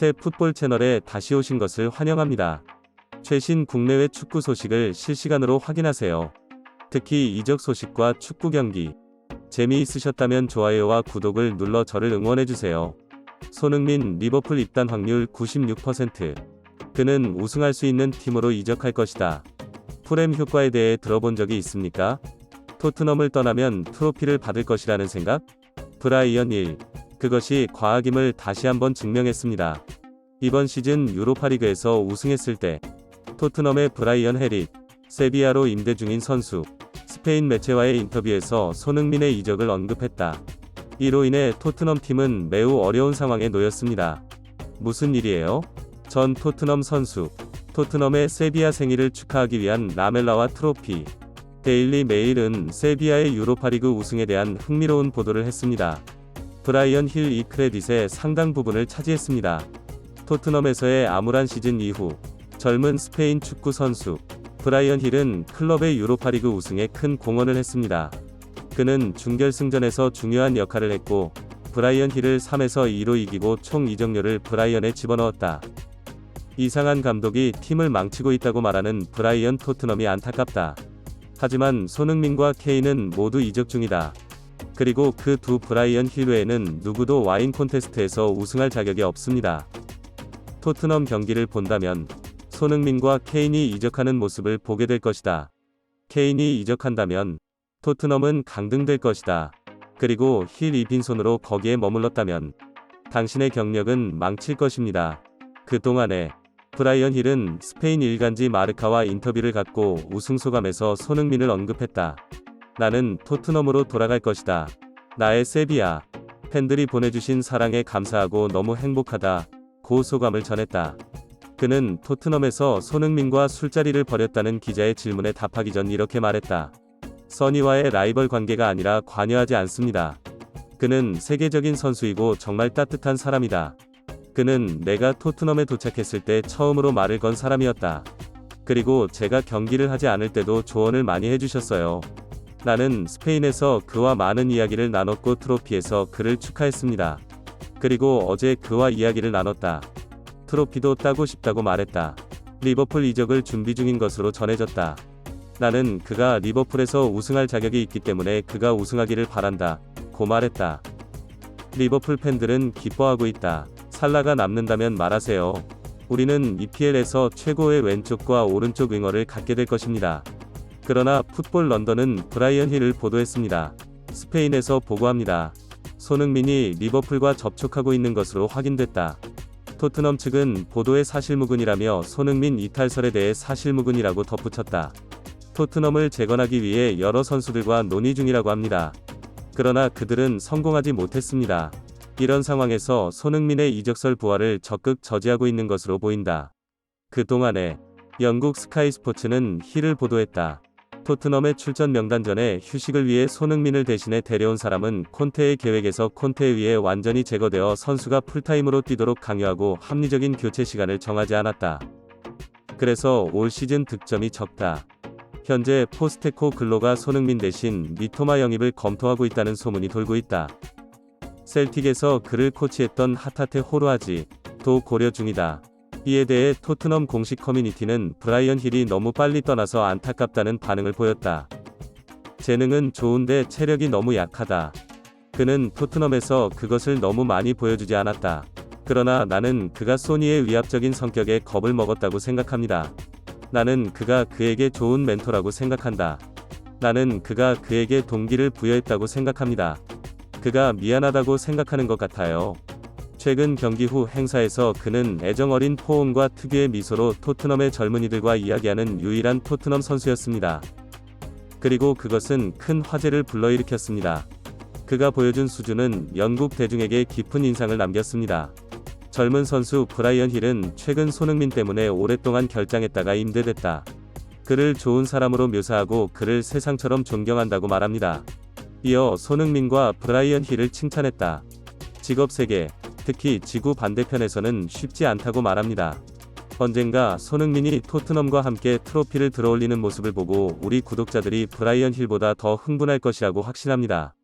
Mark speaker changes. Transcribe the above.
Speaker 1: 새 풋볼 채널에 다시 오신 것을 환영합니다. 최신 국내외 축구 소식을 실시간으로 확인하세요. 특히 이적 소식과 축구 경기. 재미있으셨다면 좋아요와 구독을 눌러 저를 응원해주세요. 손흥민 리버풀 입단 확률 96%. 그는 우승할 수 있는 팀으로 이적할 것이다. 프렘 효과에 대해 들어본 적이 있습니까? 토트넘을 떠나면 트로피를 받을 것이라는 생각? 브라이언 1. 그것이 과학임을 다시 한번 증명했습니다. 이번 시즌 유로파리그에서 우승했을 때 토트넘의 브라이언 해릿, 세비야로 임대 중인 선수, 스페인 매체와의 인터뷰에서 손흥민의 이적을 언급했다. 이로 인해 토트넘 팀은 매우 어려운 상황에 놓였습니다. 무슨 일이에요? 전 토트넘 선수, 토트넘의 세비야 생일을 축하하기 위한 라멜라와 트로피. 데일리 메일은 세비야의 유로파리그 우승에 대한 흥미로운 보도를 했습니다. 브라이언 힐 이 크레딧의 상당 부분을 차지했습니다. 토트넘에서의 암울한 시즌 이후 젊은 스페인 축구 선수 브라이언 힐은 클럽의 유로파리그 우승에 큰 공헌을 했습니다. 그는 준결승전에서 중요한 역할을 했고 브라이언 힐을 3에서 2로 이기고 총 이적료를 브라이언에 집어넣었다. 이상한 감독이 팀을 망치고 있다고 말하는 브라이언 토트넘이 안타깝다. 하지만 손흥민과 케인은 모두 이적 중이다. 그리고 그 두 브라이언 힐 외에는 누구도 와인 콘테스트에서 우승할 자격이 없습니다. 토트넘 경기를 본다면 손흥민과 케인이 이적하는 모습을 보게 될 것이다. 케인이 이적한다면 토트넘은 강등될 것이다. 그리고 힐 이 빈손으로 거기에 머물렀다면 당신의 경력은 망칠 것입니다. 그동안에 브라이언 힐은 스페인 일간지 마르카와 인터뷰를 갖고 우승 소감에서 손흥민을 언급했다. 나는 토트넘으로 돌아갈 것이다. 나의 세비야. 팬들이 보내주신 사랑에 감사하고 너무 행복하다. 고 소감을 전했다. 그는 토트넘에서 손흥민과 술자리를 벌였다는 기자의 질문에 답하기 전 이렇게 말했다. 써니와의 라이벌 관계가 아니라 관여하지 않습니다. 그는 세계적인 선수이고 정말 따뜻한 사람이다. 그는 내가 토트넘에 도착했을 때 처음으로 말을 건 사람이었다. 그리고 제가 경기를 하지 않을 때도 조언을 많이 해주셨어요. 나는 스페인에서 그와 많은 이야기를 나눴고 트로피에서 그를 축하했습니다. 그리고 어제 그와 이야기를 나눴다. 트로피도 따고 싶다고 말했다. 리버풀 이적을 준비 중인 것으로 전해졌다. 나는 그가 리버풀에서 우승할 자격이 있기 때문에 그가 우승하기를 바란다. 고 말했다. 리버풀 팬들은 기뻐하고 있다. 살라가 남는다면 말하세요. 우리는 EPL에서 최고의 왼쪽과 오른쪽 윙어를 갖게 될 것입니다. 그러나 풋볼 런던은 브라이언 힐을 보도했습니다. 스페인에서 보고합니다. 손흥민이 리버풀과 접촉하고 있는 것으로 확인됐다. 토트넘 측은 보도의 사실무근이라며 손흥민 이탈설에 대해 사실무근이라고 덧붙였다. 토트넘을 재건하기 위해 여러 선수들과 논의 중이라고 합니다. 그러나 그들은 성공하지 못했습니다. 이런 상황에서 손흥민의 이적설 부활을 적극 저지하고 있는 것으로 보인다. 그 동안에 영국 스카이 스포츠는 힐을 보도했다. 토트넘의 출전 명단 전에 휴식을 위해 손흥민을 대신해 데려온 사람은 콘테의 계획에서 콘테에 의해 완전히 제거되어 선수가 풀타임으로 뛰도록 강요하고 합리적인 교체 시간을 정하지 않았다. 그래서 올 시즌 득점이 적다. 현재 포스테코 글로가 손흥민 대신 미토마 영입을 검토하고 있다는 소문이 돌고 있다. 셀틱에서 그를 코치했던 하타테 호르아지 도 고려 중이다. 이에 대해 토트넘 공식 커뮤니티는 브라이언 힐이 너무 빨리 떠나서 안타깝다는 반응을 보였다. 재능은 좋은데 체력이 너무 약하다. 그는 토트넘에서 그것을 너무 많이 보여주지 않았다. 그러나 나는 그가 소니의 위압적인 성격에 겁을 먹었다고 생각합니다. 나는 그가 그에게 좋은 멘토라고 생각한다. 나는 그가 그에게 동기를 부여했다고 생각합니다. 그가 미안하다고 생각하는 것 같아요. 최근 경기 후 행사에서 그는 애정어린 포옹과 특유의 미소로 토트넘의 젊은이들과 이야기하는 유일한 토트넘 선수였습니다. 그리고 그것은 큰 화제를 불러일으켰습니다. 그가 보여준 수준은 영국 대중에게 깊은 인상을 남겼습니다. 젊은 선수 브라이언 힐은 최근 손흥민 때문에 오랫동안 결장했다가 임대됐다. 그를 좋은 사람으로 묘사하고 그를 세상처럼 존경한다고 말합니다. 이어 손흥민과 브라이언 힐을 칭찬했다. 직업 세계, 특히 지구 반대편에서는 쉽지 않다고 말합니다. 언젠가 손흥민이 토트넘과 함께 트로피를 들어올리는 모습을 보고 우리 구독자들이 브라이언 힐보다 더 흥분할 것이라고 확신합니다.